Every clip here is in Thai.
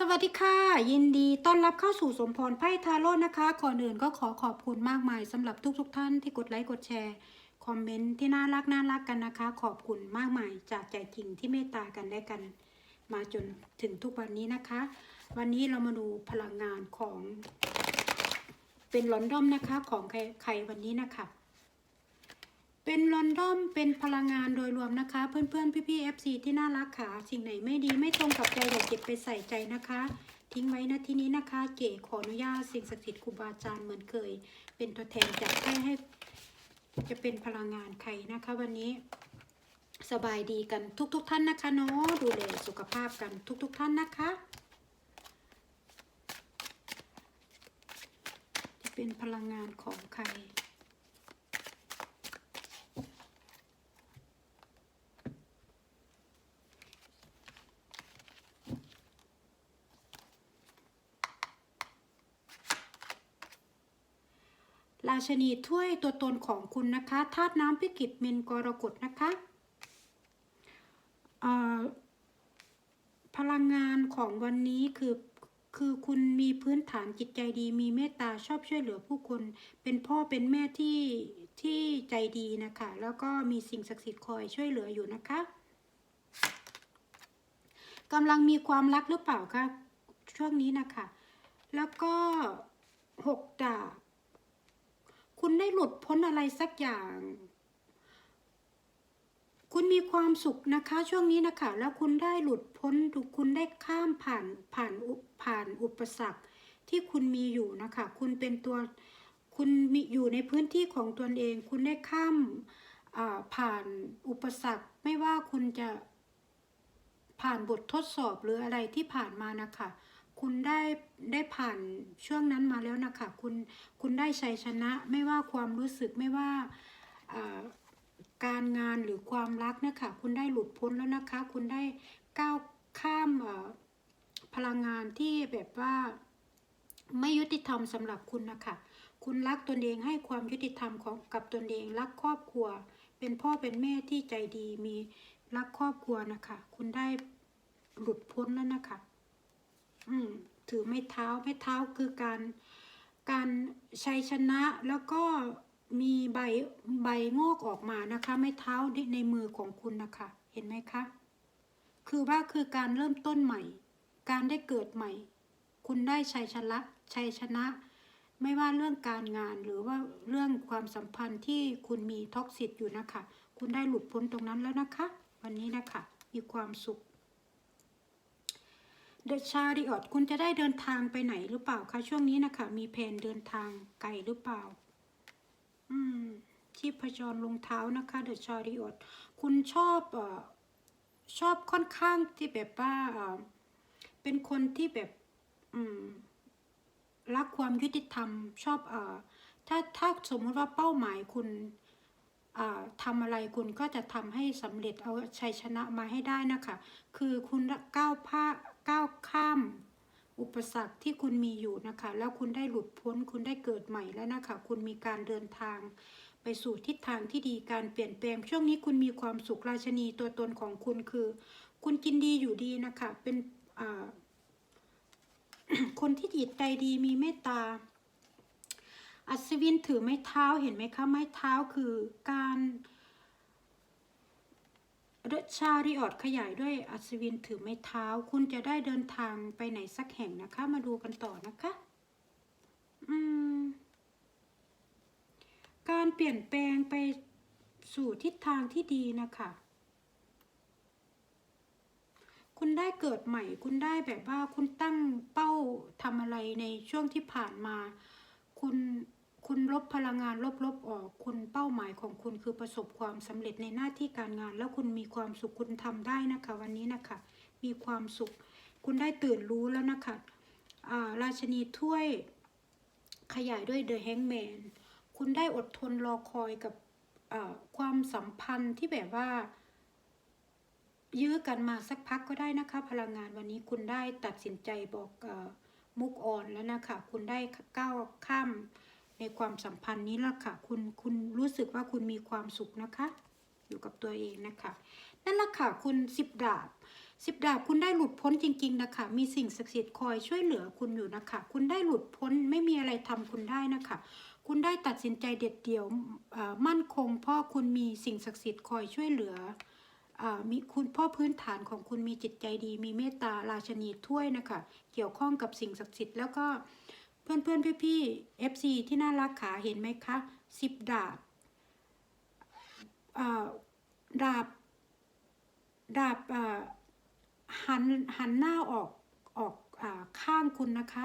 สวัสดีค่ะ ยินดีต้อนรับเข้าสู่สมพรไพ่ทาโร่นะคะก่อนอื่นก็ขอขอบคุณมากมายสำหรับทุกๆทท่านที่กดไลค์กดแชร์คอมเมนต์ที่น่ารักน่ารักกันนะคะ ขอบคุณมากมายจากใจจริงที่เมตตากันและกัน มาจนถึงทุกวันนี้นะคะ วันนี้เรามาดูพลังงานของ เป็นลอนดอมนะคะของใครใครวันนี้นะคะ เป็นลอนดอมเป็นพลังงานโดยรวมนะคะ เพื่อนๆ พี่ๆ FC ที่น่ารักค่ะ สิ่งไหนไม่ดีไม่ตรงกับใจอย่าเก็บไปใส่ใจนะคะ ทิ้งไว้นะที่นี้นะคะ เก๋ขออนุญาตสิ่งศักดิ์สิทธิ์ครูบาอาจารย์เหมือนเคย เป็นตัวแทนจากให้ให้ จะเป็นพลังงานใครนะคะ วันนี้ สบายดีกันทุกๆทท่านนะคะเนาะดูแลสุขภาพกันทุกๆทท่านนะคะจะเป็นพลังงานของใคร ชนีถ้วยตัวตนของคุณนะคะธาตุน้ำพิกิจเมนกรกฎนะคะพลังงานของวันนี้คือคือคุณมีพื้นฐานจิตใจดี มีเมตตาชอบช่วยเหลือผู้คน เป็นพ่อเป็นแม่ที่ที่ใจดีนะคะ แล้วก็มีสิ่งศักดิ์สิทธิ์คอยช่วยเหลืออยู่นะคะกำลังมีความรักหรือเปล่าคะช่วงนี้นะคะ แล้วก็หกดาบ คุณได้หลุดพ้นอะไรสักอย่าง คุณมีความสุขนะคะ ช่วงนี้นะคะ แล้วคุณได้หลุดพ้นคุณได้ข้ามผ่านผ่านอุผ่านอุปสรรคที่คุณมีอยู่นะคะ คุณเป็นตัวคุณมีอยู่ในพื้นที่ของตนเอง คุณได้ข้ามผ่านอุปสรรค ไม่ว่าคุณจะผ่านบททดสอบหรืออะไรที่ผ่านมานะคะ คุณได้ได้ผ่านช่วงนั้นมาแล้วนะคะคุณคุณได้ชัยชนะไม่ว่าความรู้สึกไม่ว่าการงานหรือความรักนะคะคุณได้หลุดพ้นแล้วนะคะ คุณได้ก้าวข้ามพลังงานที่แบบว่าไม่ยุติธรรมสำหรับคุณนะคะคุณรักตนเองให้ความยุติธรรมของกับตนเอง รักครอบครัว เป็นพ่อเป็นแม่ที่ใจดีมีรักครอบครัวนะคะ คุณได้หลุดพ้นแล้วนะคะ อืมถือไม้เท้าไม้เท้าคือการการชัยชนะแล้วก็มีใบใบงอกออกมานะคะ ไม้เท้าในมือของคุณนะคะ เห็นไหมคะ คือว่าคือการเริ่มต้นใหม่ การได้เกิดใหม่ คุณได้ชัยชนะชัยชนะ ไม่ว่าเรื่องการงานหรือว่าเรื่องความสัมพันธ์ที่คุณมีท็อกซิตอยู่นะคะ คุณได้หลุดพ้นตรงนั้นแล้วนะคะ วันนี้นะคะ มีความสุข เดชาริออดคุณจะได้เดินทางไปไหนหรือเปล่าคะช่วงนี้นะคะมีแผนเดินทางไกลหรือเปล่า อืมชีพจรลงเท้านะคะเดชาริออดคุณชอบเอ่อชอบค่อนข้างที่แบบว่าเอ่อเป็นคนที่แบบ อืมรักความยุติธรรม ชอบเอ่อถ้าถ้าสมมติว่าเป้าหมายคุณทำอะไรคุณก็จะทำให้สำเร็จเอาชัยชนะมาให้ได้นะคะ คือคุณก้าวผ้า ก้าวข้าม อุปสรรคที่คุณมีอยู่นะคะ แล้วคุณได้หลุดพ้น คุณได้เกิดใหม่แล้วนะคะ คุณมีการเดินทาง ไปสู่ทิศทางที่ดี การเปลี่ยนแปลง ช่วงนี้คุณมีความสุขราชนีตัวตนของคุณคือ คุณกินดีอยู่ดีนะคะ เป็นคนที่จิตใจดีมีเมตตา อัศวินถือไม้เท้าเห็นไหมคะ ไม้เท้าคือการ ชาริออดขยายด้วยอัศวินถือไม้เท้า คุณจะได้เดินทางไปไหนสักแห่งนะคะ มาดูกันต่อนะคะ อืม การเปลี่ยนแปลงไปสู่ทิศทางที่ดีนะคะ คุณได้เกิดใหม่ คุณได้แบบว่าคุณตั้งเป้าทำอะไรในช่วงที่ผ่านมา คุณ คุณลบพลังงานลบๆออก คุณเป้าหมายของคุณคือประสบความสำเร็จในหน้าที่การงาน แล้วคุณมีความสุขคุณทำได้นะคะ วันนี้นะคะ มีความสุข คุณได้ตื่นรู้แล้วนะคะาราชนีถ้วยขยายด้วยเดอะแฮงแมนคุณได้อดทนรอคอยกับความสัมพันธ์ที่แบบว่า ยื้อกันมาสักพักก็ได้นะคะ พลังงานวันนี้คุณได้ตัดสินใจบอกอมุกออนแล้วนะคะ คุณได้ก้าวข้าม ในความสัมพันธ์นี้ล้วค่ะ คุณคุณรู้สึกว่าคุณมีความสุขนะคะ อยู่กับตัวเองนะคะ นั่นแหละค่ะ คุณสิบดาบสิบดาบคุณได้หลุดพ้นจริง ๆ นะคะ มีสิ่งศักดิ์สิทธิ์คอยช่วยเหลือคุณอยู่นะคะ คุณได้หลุดพ้นไม่มีอะไรทำคุณได้นะคะ คุณได้ตัดสินใจเด็ดเดี่ยวมั่นคง เพราะคุณมีสิ่งศักดิ์สิทธิ์คอยช่วยเหลืออมีคุณพ่อพื้นฐานของคุณมีจิตใจดี มีเมตตาราชนีถ้วยนะคะ เกี่ยวข้องกับสิ่งศักดิ์สิทธิ์แล้วก็ เพื่อนเพื่อนพี่พี่ๆ FC ที่น่ารักขาเห็นไหมคะสิบดาบดาบ ดาบหันหันหน้าออกออกอข้างคุณนะคะ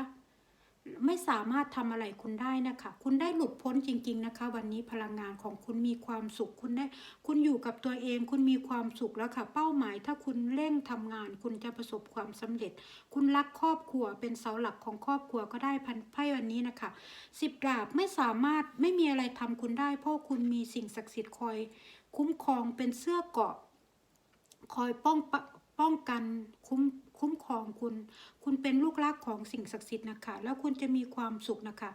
ไม่สามารถทำอะไรคุณได้นะคะ คุณได้หลุดพ้นจริง ๆนะคะ วันนี้พลังงานของคุณมีความสุข คุณได้ คุณอยู่กับตัวเอง คุณมีความสุขแล้วค่ะ เป้าหมาย ถ้าคุณเร่งทำงาน คุณจะประสบความสำเร็จ คุณรักครอบครัว เป็นเสาหลักของครอบครัวก็ได้พันไพ่วันนี้นะคะสิบดาบไม่สามารถไม่มีอะไรทำคุณได้ เพราะคุณมีสิ่งศักดิ์สิทธิ์คอย คุ้มครองเป็นเสื้อเกาะ คอยป้องป้องกันคุ้ม คุ้มครองคุณ คุณเป็นลูกรักของสิ่งศักดิ์สิทธิ์นะคะ แล้วคุณจะมีความสุขนะคะ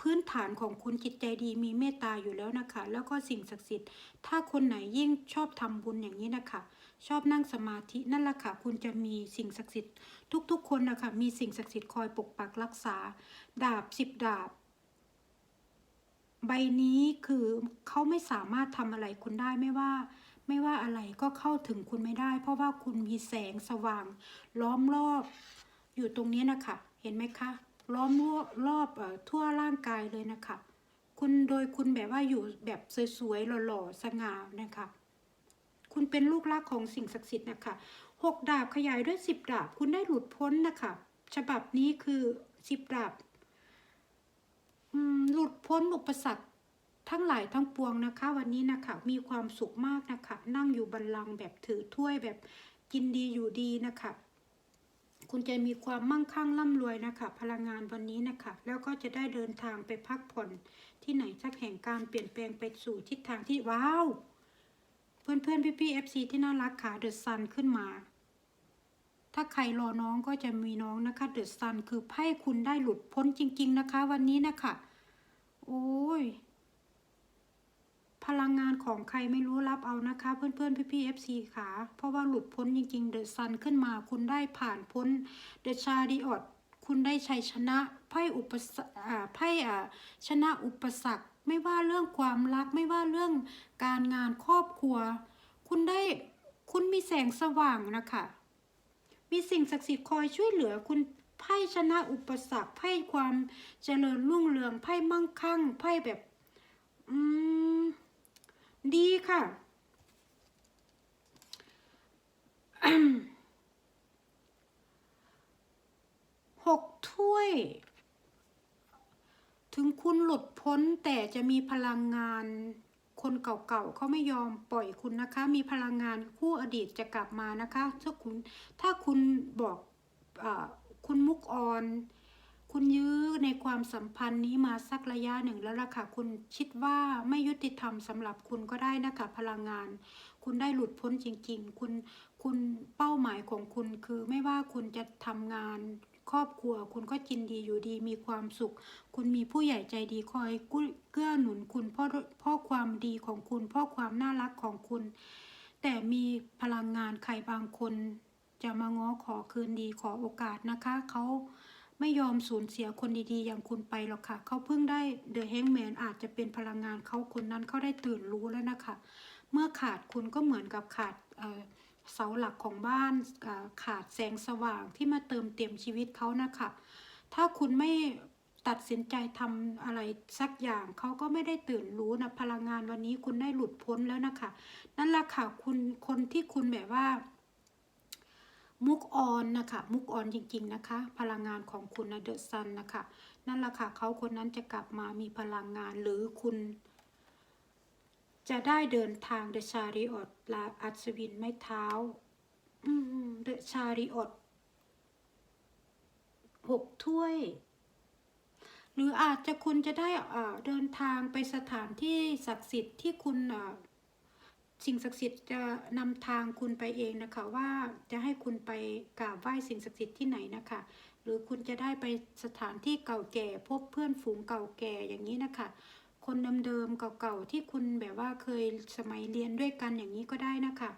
พื้นฐานของคุณจิตใจดีมีเมตตาอยู่แล้วนะคะ แล้วก็สิ่งศักดิ์สิทธิ์ ถ้าคนไหนยิ่งชอบทำบุญอย่างนี้นะคะ ชอบนั่งสมาธินั่นแหละค่ะ คุณจะมีสิ่งศักดิ์สิทธิ์ ทุกๆ คนนะคะ มีสิ่งศักดิ์สิทธิ์คอยปกปักรักษา ดาบสิบดาบใบนี้คือเขาไม่สามารถทำอะไรคุณได้ไม่ว่า ไม่ว่าอะไรก็เข้าถึงคุณไม่ได้ เพราะว่าคุณมีแสงสว่าง ล้อมรอบ อยู่ตรงนี้นะคะเห็นไหมคะ ล้อมรอบรอบเอ่อทั่วร่างกายเลยนะคะ คุณโดยคุณแบบว่าอยู่แบบสวยๆหล่อๆสง่านะคะ คุณเป็นลูกรักของสิ่งศักดิ์สิทธิ์นะคะหกดาบขยายด้วยสิบดาบ คุณได้หลุดพ้นนะคะ ฉบับนี้คือสิบดาบหลุดพ้นอุปสรรค ทั้งหลายทั้งปวงนะคะ วันนี้นะคะมีความสุขมากนะคะ นั่งอยู่บัลลังแบบถือถ้วยแบบกินดีอยู่ดีนะคะคุณจะมีความมั่งคั่งร่ำรวยนะคะ พลังงานวันนี้นะคะ แล้วก็จะได้เดินทางไปพักผ่อนที่ไหนสักแห่งการเปลี่ยนแปลงไปสู่ทิศทางที่ว้าว เพื่อนเพื่อนพี่พี่เอฟซีที่น่ารักค่ะเดอะซันขึ้นมา ถ้าใครรอน้องก็จะมีน้องนะคะเดอะซันคือไพ่คุณได้หลุดพ้นจริง ๆ นะคะ วันนี้นะคะ โอ้ย พลังงานของใครไม่รู้รับเอานะคะ เพื่อนๆ พี่ๆ FC ค่ะ เพราะว่าหลุดพ้นจริงๆ เดอะซันขึ้นมาคุณได้ผ่านพ้นเดอะชาดิออดคุณได้ชัยชนะไพ่อุปสอ่าไพ่อ่าชนะอุปสรรค ไม่ว่าเรื่องความรักไม่ว่าเรื่องการงานครอบครัว คุณได้คุณมีแสงสว่างนะคะ มีสิ่งศักดิ์สิทธิ์คอยช่วยเหลือคุณไพ่ชนะอุปสรรคไพ่ความเจริญรุ่งเรืองไพ่มั่งคั่งไพ่แบบ อืม ดีค่ะ หกถ้วย ถึงคุณหลุดพ้นแต่จะมีพลังงานคนเก่าๆเขาไม่ยอมปล่อยคุณนะคะ มีพลังงานคู่อดีตจะกลับมานะคะ ถ้าคุณถ้าคุณบอกอคุณมุกออน คุณยื้อในความสัมพันธ์นี้มาสักระยะหนึ่งแล้วล่ะค่ะคุณคิดว่าไม่ยุติธรรมสำหรับคุณก็ได้นะคะพลังงาน คุณได้หลุดพ้นจริง ๆ คุณคุณเป้าหมายของคุณคือไม่ว่าคุณจะทำงานครอบครัว คุณก็กินดีอยู่ดีมีความสุข คุณมีผู้ใหญ่ใจดีคอยกู้เกื้อหนุนคุณเพราะเพราะความดีของคุณเพราะความน่ารักของคุณ แต่มีพลังงานใครบางคน จะมาง้อขอคืนดีขอโอกาสนะคะเขา ไม่ยอมสูญเสียคนดีๆ อย่างคุณไปหรอกค่ะ เขาเพิ่งได้เดอะแฮงแมนอาจจะเป็นพลังงานเขาคนนั้นเขาได้ตื่นรู้แล้วนะคะ เมื่อขาดคุณก็เหมือนกับขาดเสาหลักของบ้านขาดแสงสว่างที่มาเติมเต็มชีวิตเขานะคะ ถ้าคุณไม่ตัดสินใจทำอะไรสักอย่างเขาก็ไม่ได้ตื่นรู้นะพลังงานวันนี้คุณได้หลุดพ้นแล้วนะคะ นั่นแหละค่ะคุณคนที่คุณแบบว่า มุกออนนะคะมุกออนจริง ๆนะคะ พลังงานของคุณนะเดอะซันนะคะ นั่นแหละค่ะเขาคนนั้นจะกลับมามีพลังงานหรือคุณ จะได้เดินทางเดชาริออตลาอัศวินไม้เท้าเดชาริออตหกถ้วย หรืออาจจะคุณจะได้เอ่อเดินทางไปสถานที่ศักดิ์สิทธิ์ที่คุณ สิ่งศักดิ์สิทธิ์จะนำทางคุณไปเองนะคะว่าจะให้คุณไปกราบไหว้สิ่งศักดิ์สิทธิ์ที่ไหนนะคะ หรือคุณจะได้ไปสถานที่เก่าแก่ พบเพื่อนฝูงเก่าแก่อย่างนี้นะคะ คนเดิมๆเก่าๆที่คุณแบบว่าเคยสมัยเรียนด้วยกันอย่างนี้ก็ได้นะคะ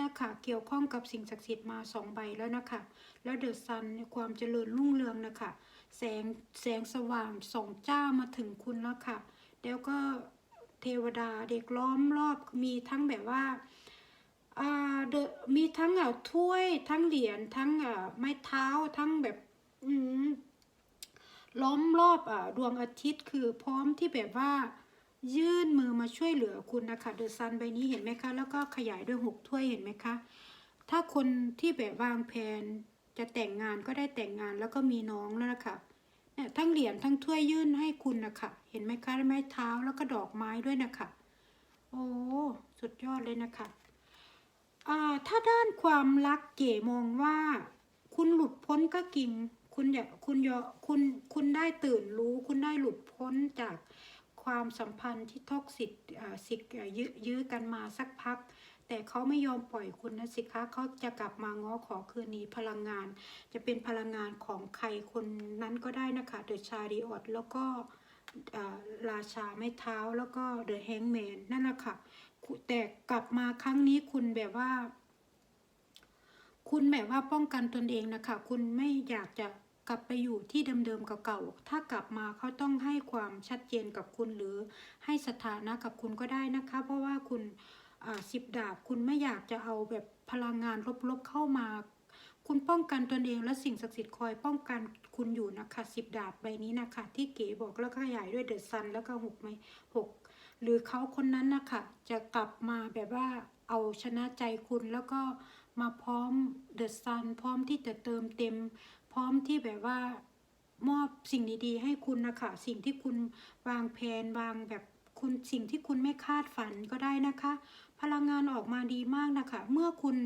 นะคะเกี่ยวข้องกับสิ่งศักดิ์สิทธิ์มาสองใบแล้วนะคะ แล้วเดอะซันความเจริญรุ่งเรืองนะคะ แสงแสงสว่างส่องจ้ามาถึงคุณแล้วค่ะ แล้วก็ เทวดา เด็กล้อมรอบมีทั้งแบบว่าอ่ามีทั้งอะถ้วยทั้งเหรียญทั้งอะไม้เท้าทั้งแบบอืมล้อมรอบอะดวงอาทิตย์คือพร้อมที่แบบว่า ยื่นมือมาช่วยเหลือคุณนะคะเดอะซันใบนี้เห็นไหมคะ แล้วก็ขยายด้วยหกถ้วยเห็นไหมคะ ถ้าคนที่แบบวางแผนจะแต่งงานก็ได้แต่งงานแล้วก็มีน้องแล้วนะคะเนี่ยทั้งเหรียญทั้งถ้วยยื่นให้คุณนะคะ ห็นไหมคะไม้เท้าแล้วก็ดอกไม้ด้วยนะคะ โอ้สุดยอดเลยนะคะอ่าถ้าด้านความรักเก๋มองว่า คุณหลุดพ้นก็จริง คุณอย่าคุณยอคุณคุณได้ตื่นรู้ คุณได้หลุดพ้นจากความสัมพันธ์ที่ท็อกซิกอ่าสิกอ่ายื้อยื้อกันมาสักพัก แต่เขาไม่ยอมปล่อยคุณนะสิคะเขาจะกลับมาง้อขอคืนนี้พลังงาน จะเป็นพลังงานของใครคนนั้นก็ได้นะคะเดอะชาริออตแล้วก็ ราชาไม่เท้าแล้วก็เดอะแฮงแมนนั่นแหละค่ะแต่กลับมาครั้งนี้คุณแบบว่า คุณแบบว่าป้องกันตนเองนะคะ คุณไม่อยากจะกลับไปอยู่ที่เดิมๆเก่าๆ ถ้ากลับมาเขาต้องให้ความชัดเจนกับคุณหรือให้สถานะกับคุณก็ได้นะคะ เพราะว่าคุณสิบดาบคุณไม่อยากจะเอาแบบพลังงานลบๆเข้ามา คุณป้องกันตนเองและสิ่งศักดิ์สิทธิ์คอยป้องกัน คุณอยู่นะคะสิบดาบใบนี้นะคะ ที่เก๋บอกแล้วก็ขยายด้วยเดอะซันแล้วก็หกไหมหกหรือเขาคนนั้นนะคะจะกลับมาแบบว่าเอาชนะใจคุณแล้วก็มาพร้อมเดอะซันพร้อมที่จะเติมเต็ม พร้อมที่แบบว่ามอบสิ่งดีๆ ให้คุณนะคะสิ่งที่คุณวางแผนวางแบบคุณสิ่งที่คุณไม่คาดฝันก็ได้นะคะ พลังงานออกมาดีมากนะคะ เมื่อคุณ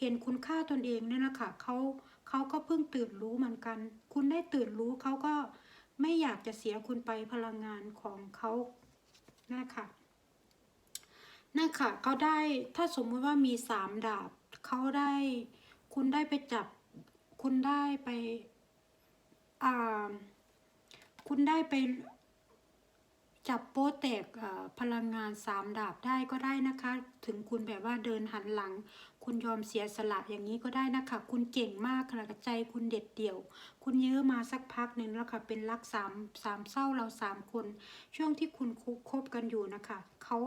เห็นคุณค่าตนเองเนี่ยนะคะเขา เขาก็เพิ่งตื่นรู้เหมือนกัน คุณได้ตื่นรู้เขาก็ไม่อยากจะเสียคุณไปพลังงานของเขานะคะนะคะเขาได้ถ้าสมมุติว่ามีสามดาบเขาได้คุณได้ไปจับ คุณได้ไปอ่าคุณได้ไปจับโป๊แตกพลังงานสามดาบได้ก็ได้นะคะ ถึงคุณแบบว่าเดินหันหลัง คุณยอมเสียสละอย่างนี้ก็ได้นะคะ คุณเก่งมากค่ะใจคุณเด็ดเดี่ยว คุณยื้อมาสักพักหนึ่งแล้วค่ะ เป็นรักสามสามเศร้าเราสามคน ช่วงที่คุณคบกันอยู่นะคะ เขา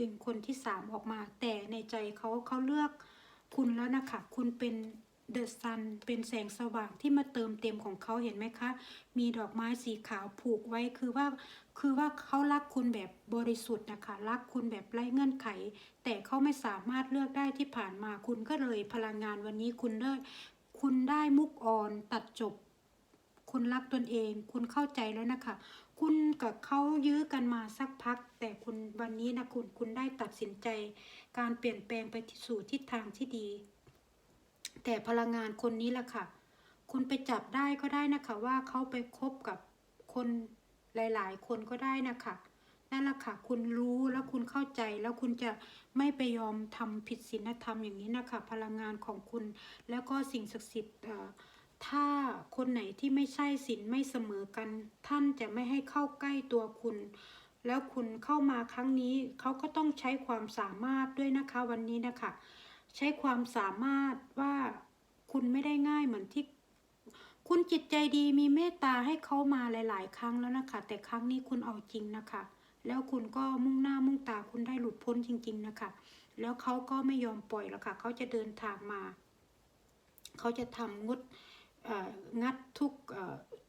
ดึงคนที่สามออกมา แต่ในใจเขาเขาเลือกคุณแล้วนะคะ คุณเป็น เดอะซันเป็นแสงสว่างที่มาเติมเต็มของเขาเห็นไหมคะ มีดอกไม้สีขาวผูกไว้คือว่า คือว่าเขารักคุณแบบบริสุทธิ์นะคะ รักคุณแบบไร้เงื่อนไข แต่เขาไม่สามารถเลือกได้ที่ผ่านมาคุณก็เลยพลังงานวันนี้คุณได้คุณได้มุกอ่อนตัดจบ คุณรักตนเอง คุณเข้าใจแล้วนะคะ คุณกับเขายื้อกันมาสักพัก แต่คุณวันนี้นะคุณคุณได้ตัดสินใจ การเปลี่ยนแปลงไปสู่ทิศทางที่ดี แต่พลังงานคนนี้ล่ะค่ะ คุณไปจับได้ก็ได้นะคะ ว่าเขาไปคบกับคนหลาย ๆ คนก็ได้นะคะนั่นแหละค่ะ คุณรู้แล้วคุณเข้าใจแล้วคุณจะไม่ไปยอมทำผิดศีลธรรมอย่างนี้นะคะ พลังงานของคุณ แล้วก็สิ่งศักดิ์สิทธิ์ถ้าคนไหนที่ไม่ใช่ศีลไม่เสมอกัน ท่านจะไม่ให้เข้าใกล้ตัวคุณ แล้วคุณเข้ามาครั้งนี้เขาก็ต้องใช้ความสามารถด้วยนะคะวันนี้นะคะ ใช้ความสามารถว่าคุณไม่ได้ง่ายเหมือนที่ คุณจิตใจดีมีเมตตาให้เขามาหลาย ๆ ครั้งแล้วนะคะ แต่ครั้งนี้คุณเอาจริงนะคะ แล้วคุณก็มุ่งหน้ามุ่งตาคุณได้หลุดพ้นจริง ๆ นะคะ แล้วเขาก็ไม่ยอมปล่อยแล้วค่ะ เขาจะเดินทางมา เขาจะทำงดงัดทุก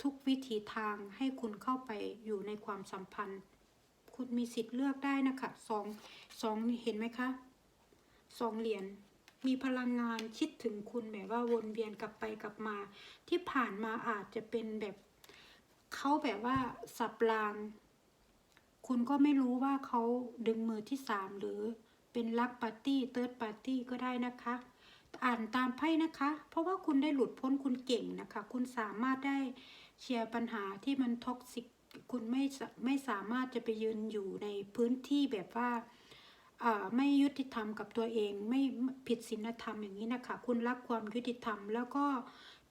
ทุกวิธีทางให้คุณเข้าไปอยู่ในความสัมพันธ์ คุณมีสิทธิ์เลือกได้นะคะสองสองเห็นไหมคะสองเหรียญ มีพลังงานคิดถึงคุณแบบว่าวนเวียนกลับไปกลับมา ที่ผ่านมาอาจจะเป็นแบบเขาแบบว่าสับราง คุณก็ไม่รู้ว่าเขาดึงมือที่สามหรือเป็นลักปาร์ตี้เติร์ดปาร์ตี้ก็ได้นะคะ อ่านตามไพ่นะคะ เพราะว่าคุณได้หลุดพ้นคุณเก่งนะคะ คุณสามารถได้เชียร์ปัญหาที่มันท็อกซิกคุณไม่ไม่สามารถจะไปยืนอยู่ในพื้นที่แบบว่า ไม่ยุติธรรมกับตัวเอง ไม่ผิดศีลธรรมอย่างนี้นะคะ คุณรักความยุติธรรม แล้วก็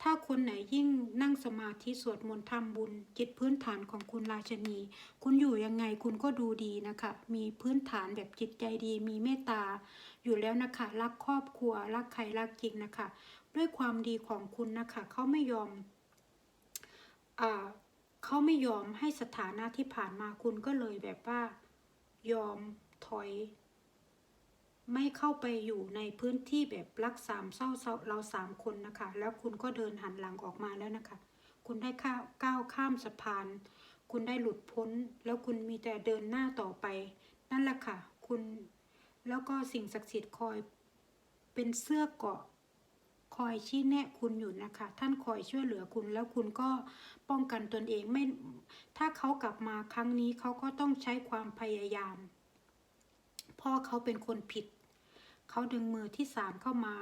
ถ้าคนไหนยิ่งนั่งสมาธิสวดมนต์ทำบุญ จิตพื้นฐานของคุณราชนี คุณอยู่ยังไงคุณก็ดูดีนะคะ มีพื้นฐานแบบจิตใจดี มีเมตตาอยู่แล้วนะคะ รักครอบครัว รักใครรักจริงนะคะ ด้วยความดีของคุณนะคะเขาไม่ยอมอ่าเขาไม่ยอมให้สถานะที่ผ่านมาคุณก็เลยแบบว่ายอมถอย ไม่เข้าไปอยู่ในพื้นที่แบบรักสามเศร้าเราสามคนนะคะ แล้วคุณก็เดินหันหลังออกมาแล้วนะคะ คุณได้ข้าวก้าวข้ามสะพาน คุณได้หลุดพ้น แล้วคุณมีแต่เดินหน้าต่อไป นั่นแหละค่ะ คุณแล้วก็สิ่งศักดิ์สิทธิ์คอยเป็นเสื้อเกาะคอยชี้แนะคุณอยู่นะคะ ท่านคอยช่วยเหลือคุณแล้วคุณก็ป้องกันตนเองไม่ ถ้าเขากลับมาครั้งนี้เขาก็ต้องใช้ความพยายามเพราะเขาเป็นคนผิด เขาดึงมือที่สามเข้ามา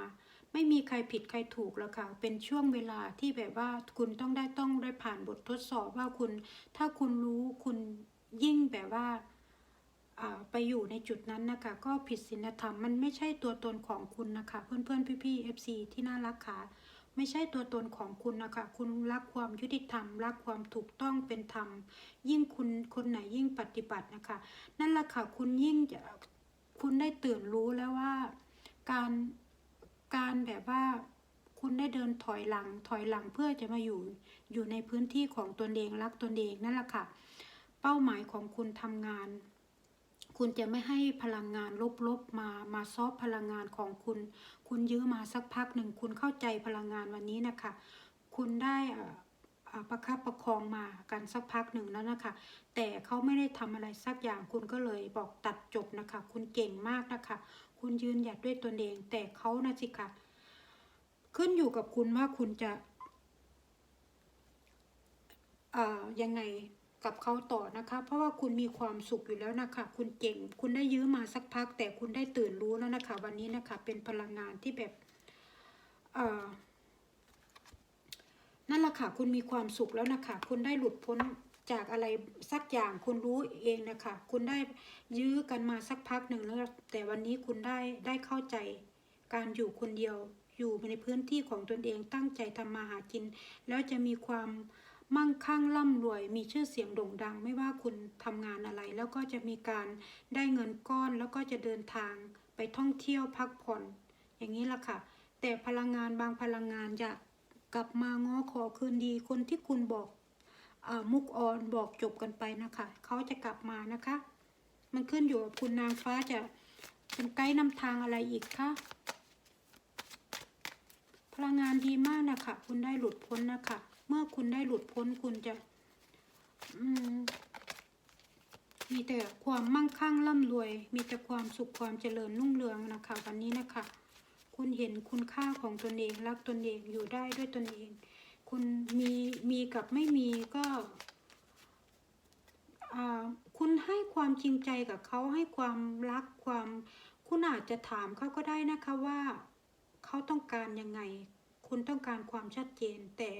ไม่มีใครผิดใครถูกแล้วค่ะ เป็นช่วงเวลาที่แบบว่าคุณต้องได้ต้องได้ผ่านบททดสอบว่าคุณ ถ้าคุณรู้คุณยิ่งแบบว่าไปอยู่ในจุดนั้นนะคะ ก็ผิดศีลธรรมมันไม่ใช่ตัวตนของคุณนะคะ เพื่อนเพื่อนพี่พี่ๆ FC ที่น่ารักค่ะ ไม่ใช่ตัวตนของคุณนะคะ คุณรักความยุติธรรม รักความถูกต้องเป็นธรรม ยิ่งคุณคนไหนยิ่งปฏิบัตินะคะ นั่นแหละค่ะคุณยิ่ง คุณได้ตื่นรู้แล้วว่า การการแบบว่าคุณได้เดินถอยหลังถอยหลังเพื่อจะมาอยู่อยู่ในพื้นที่ของตนเองรักตนเองนั่นแหละค่ะ เป้าหมายของคุณทำงาน คุณจะไม่ให้พลังงานลบๆมามาซอบพลังงานของคุณ คุณยื้อมาสักพักหนึ่งคุณเข้าใจพลังงานวันนี้นะคะ คุณได้อ่อเอ่อ ประคับประคองมากันสักพักหนึ่งแล้วนะคะ แต่เขาไม่ได้ทำอะไรสักอย่างคุณก็เลยบอกตัดจบนะคะ คุณเก่งมากนะคะ คุณยืนหยัดด้วยตนเอง แต่เขานะสิคะขึ้นอยู่กับคุณว่าคุณจะยังไงกับเขาต่อนะคะ เพราะว่าคุณมีความสุขอยู่แล้วนะคะ คุณเก่ง คุณได้ยื้อมาสักพัก แต่คุณได้ตื่นรู้แล้วนะคะ วันนี้นะคะเป็นพลังงานที่แบบเอ่อ ละค่ะ คุณมีความสุขแล้วนะคะ คุณได้หลุดพ้นจากอะไรสักอย่างคุณรู้เองนะคะ คุณได้ยื้อกันมาสักพักหนึ่งแล้วแต่วันนี้คุณได้ได้เข้าใจการอยู่คนเดียว อยู่ในพื้นที่ของตนเองตั้งใจทำมาหากิน แล้วจะมีความมั่งคั่งร่ำรวย มีชื่อเสียงโด่งดัง ไม่ว่าคุณทำงานอะไร แล้วก็จะมีการได้เงินก้อนแล้วก็จะเดินทางไปท่องเที่ยวพักผ่อน อย่างนี้ละค่ะ แต่พลังงานบางพลังงานอยา กลับมาง้อขอคืนดี คนที่คุณบอกอมุกออนบอกจบกันไปนะคะเขาจะกลับมานะคะ มันขึ้นอยู่กับคุณนางฟ้าจะเป็นไกด์นำทางอะไรอีกคะพลังงานดีมากนะคะ คุณได้หลุดพ้นนะคะ เมื่อคุณได้หลุดพ้นคุณจะมมีแต่ความมั่งคั่งร่ำรวย มีแต่ความสุขความเจริญรุ่งเรืองนะคะ วันนี้นะคะ คุณเห็นคุณค่าของตนเองรักตนเองอยู่ได้ด้วยตนเอง คุณมีมีกับไม่มีก็คุณให้ความจริงใจกับเขาให้ความรักความ คุณอาจจะถามเขาก็ได้นะคะว่าเขาต้องการยังไง คุณต้องการความชัดเจน แต่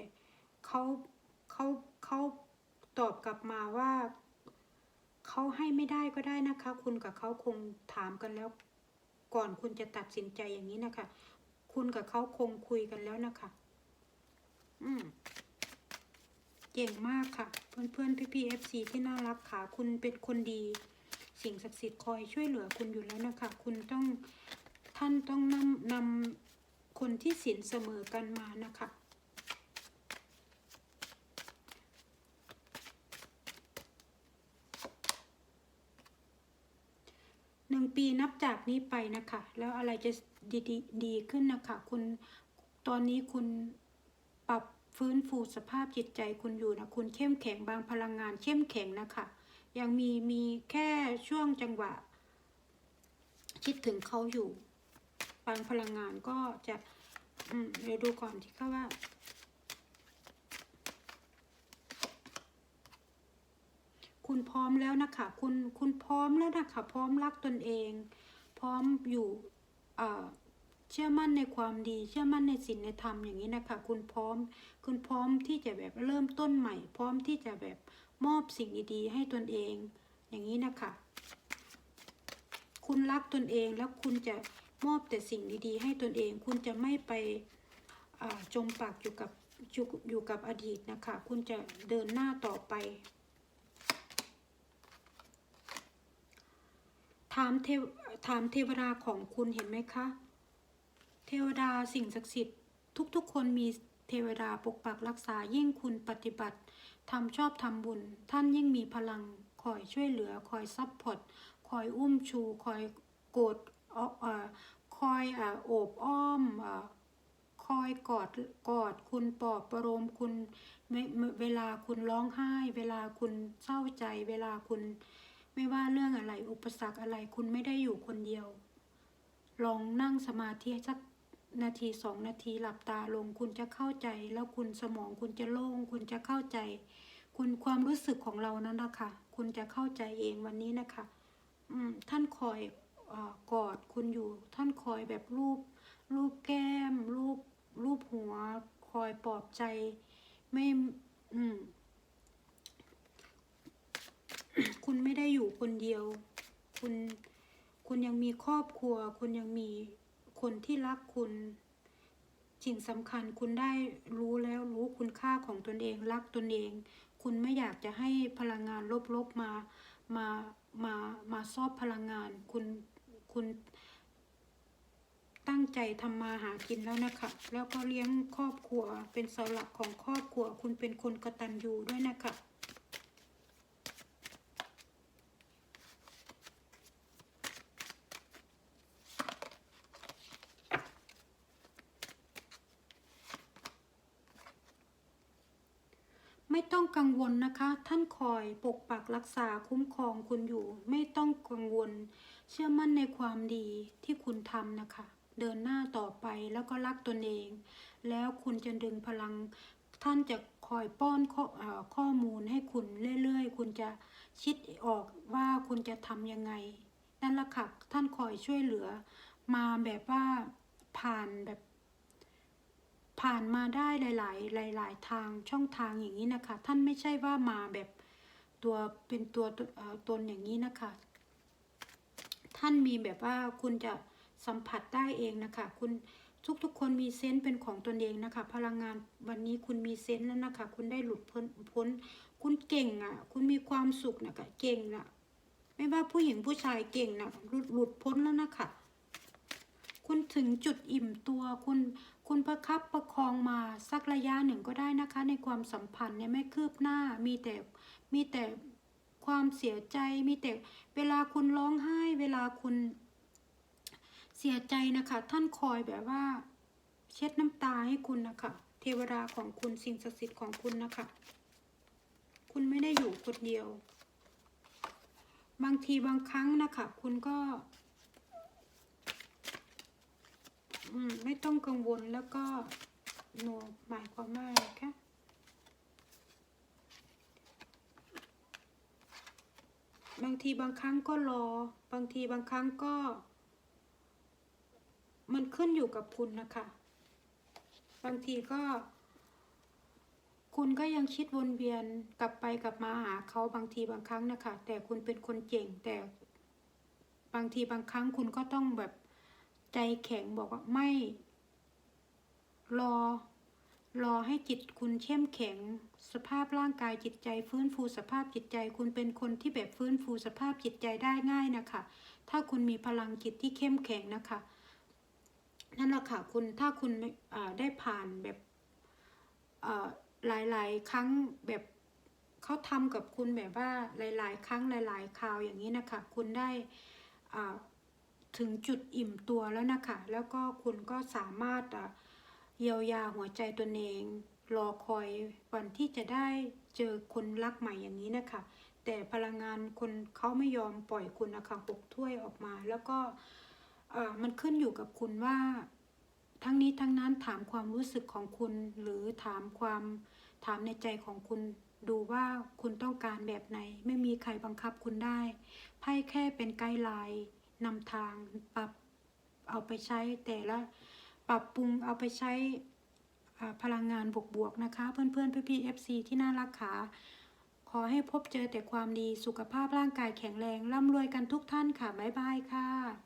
เขาเขาเขาตอบกลับมาว่าเขาให้ไม่ได้ก็ได้นะคะ คุณกับเขาคงถามกันแล้ว ก่อนคุณจะตัดสินใจอย่างนี้นะคะ คุณกับเขาคงคุยกันแล้วนะคะ อืมเก่งมากค่ะ เพื่อนเพื่อนพี่พีเอฟซีที่น่ารักค่ะ คุณเป็นคนดี สิ่งศักดิ์สิทธิ์คอยช่วยเหลือคุณอยู่แล้วนะคะ คุณต้องท่านต้องนำนำคนที่ศีลเสมอกันมานะคะ หนึ่ง ปีนับจากนี้ไปนะคะ แล้วอะไรจะดีดีดีขึ้นนะคะ คุณตอนนี้คุณปรับฟื้นฟูสภาพจิตใจคุณอยู่นะ คุณเข้มแข็งบางพลังงานเข้มแข็งนะคะ ยังมีมีแค่ช่วงจังหวะ คิดถึงเขาอยู่ บางพลังงานก็จะ อืมเดี๋ยวดูก่อนที่เขาว่า คุณพร้อมแล้วนะคะคุณคุณพร้อมแล้วนะคะพร้อมรักตนเอง พร้อมอยู่เชื่อมั่นในความดี เชื่อมั่นในศีลในธรรมอย่างนี้นะคะ คุณพร้อม คุณพร้อมที่จะแบบเริ่มต้นใหม่ พร้อมที่จะแบบมอบสิ่งดีๆ ให้ตนเอง อย่างนี้นะคะ คุณรักตนเองแล้วคุณจะมอบแต่สิ่งดีๆ ให้ตนเอง คุณจะไม่ไปจมปากอยู่กับอยู่กับอดีตนะคะ คุณจะเดินหน้าต่อไป ถามเทวถามเทวดาของคุณเห็นไหมคะ เทวดาสิ่งศักดิ์สิทธิ์ ทุกๆ คนมีเทวดาปกปักรักษายิ่งคุณปฏิบัติทำชอบทำบุญ ท่านยิ่งมีพลังคอยช่วยเหลือ คอยซัพพอร์ตคอยอุ้มชู คอยโกดเอ่อเอ่อคอยอ่อโอบอ้อมคอยกอดกอดคุณปลอบประโลมคุณเวลาคุณร้องไห้ เวลาคุณเศร้าใจ เวลาคุณ ไม่ว่าเรื่องอะไรอุปสรรคอะไรคุณไม่ได้อยู่คนเดียว ลองนั่งสมาธิสักนาทีสองนาทีหลับตาลงคุณจะเข้าใจ แล้วคุณสมองคุณจะโล่ง คุณจะเข้าใจ คุณความรู้สึกของเรานั้นนะคะคุณจะเข้าใจเองวันนี้นะคะ อืมท่านคอยอกอดคุณอยู่ ท่านคอยแบบรูป รูปแก้ม รูปรูปหัว คอยปลอบใจ ไม่ อืม คุณไม่ได้อยู่ คนเดียว คุณ คุณยังมีครอบครัว คุณยังมีคนที่รักคุณสิ่งสำคัญคุณได้รู้แล้วรู้คุณค่าของตนเองรักตนเอง คุณไม่อยากจะให้พลังงานลบๆมามามามาซอบพลังงาน คุณคุณตั้งใจทำมาหากินแล้วนะคะ แล้วก็เลี้ยงครอบครัวเป็นเสาหลักของครอบครัว คุณเป็นคนกระตัญญูด้วยนะคะ ไม่ต้องกังว ลนะคะ ท่านคอยปกปักรักษาคุ้มครองคุณอยู่ ไม่ต้องกังวล เชื่อมั่นในความดีที่คุณทำนะคะ เดินหน้าต่อไปแล้วก็รักตนเอง แล้วคุณจะดึงพลัง ท่านจะคอยป้อนข้ออขอมูลให้คุณเรื่อยๆ คุณจะคิดออกว่าคุณจะทำยังไง นั่นแหละค่ะ ท่านคอยช่วยเหลือ มาแบบว่าผ่านแบบ ผ่านมาได้หลาย ๆ หลาย ๆ ทางช่องทางอย่างนี้นะคะ ท่านไม่ใช่ว่ามาแบบตัวเป็นตัวเอ่อตนอย่างนี้นะคะ ท่านมีแบบว่าคุณจะสัมผัสได้เองนะคะ คุณทุกๆ คนมีเซนต์เป็นของตนเองนะคะ พลังงานวันนี้คุณมีเซนต์แล้วนะคะ คุณได้หลุดพ้นพ้น คุณเก่งอะ คุณมีความสุขนะคะ เก่งนะไม่ว่าผู้หญิงผู้ชายเก่งนะหลุดหลุดพ้นแล้วนะคะ คุณถึงจุดอิ่มตัว คุณคุณประคับประคองมาสักระยะหนึ่งก็ได้นะคะ ในความสัมพันธ์เนี่ยไม่คืบหน้ามีแต่มีแต่ความเสียใจมีแต่เวลาคุณร้องไห้ เวลาคุณเสียใจนะคะ ท่านคอยแบบว่า เช็ดน้ำตาให้คุณนะคะ เทวดาของคุณสิ่งศักดิ์สิทธิ์ของคุณนะคะ คุณไม่ได้อยู่คนเดียว บางทีบางครั้งนะคะ คุณก็ อืม ไม่ต้องกังวลแล้วก็โนหมายความว่าอะไรคะบางทีบางครั้งก็รอ บางทีบางครั้งก็ มันขึ้นอยู่กับคุณนะคะ บางทีก็ คุณก็ยังคิดวนเวียนกลับไปกลับมาหาเขาบางทีบางครั้งนะคะ แต่คุณเป็นคนเก่งแต่ บางทีบางครั้งคุณก็ต้องแบบ ใจแข็งบอกว่าไม่ รอ รอให้จิตคุณเข้มแข็ง สภาพร่างกายจิตใจ ฟื้นฟูสภาพจิตใจ คุณเป็นคนที่แบบฟื้นฟูสภาพจิตใจได้ง่ายนะคะ ถ้าคุณมีพลังจิตที่เข้มแข็งนะคะ นั่นแหละค่ะคุณถ้าคุณได้ผ่านแบบหลาย ๆ ครั้งแบบเขาทำกับคุณแบบว่าหลาย ๆ ครั้งหลาย ๆ คราวอย่างนี้นะคะ คุณได้อ่า ถึงจุดอิ่มตัวแล้วนะคะ แล้วก็คุณก็สามารถอะเยียวยาหัวใจตนเอง รอคอยวันที่จะได้เจอคนรักใหม่อย่างนี้นะคะ แต่พลังงานคนเขาไม่ยอมปล่อยคุณนะคะหกถ้วยออกมา แล้วก็อ่อมันขึ้นอยู่กับคุณว่า ทั้งนี้ทั้งนั้นถามความรู้สึกของคุณ หรือถามความถามในใจของคุณดูว่าคุณต้องการแบบไหน ไม่มีใครบังคับคุณได้ ไพ่แค่เป็นไกด์ไลน์ นำทางปรับเอาไปใช้แต่ละปรับปรุงเอาไปใช้พลังงานบวกๆนะคะ เพื่อนๆพี่ๆ FC ที่น่ารักขาขอให้พบเจอแต่ความดีสุขภาพร่างกายแข็งแรงร่ำรวยกันทุกท่านค่ะ บ๊ายบายค่ะ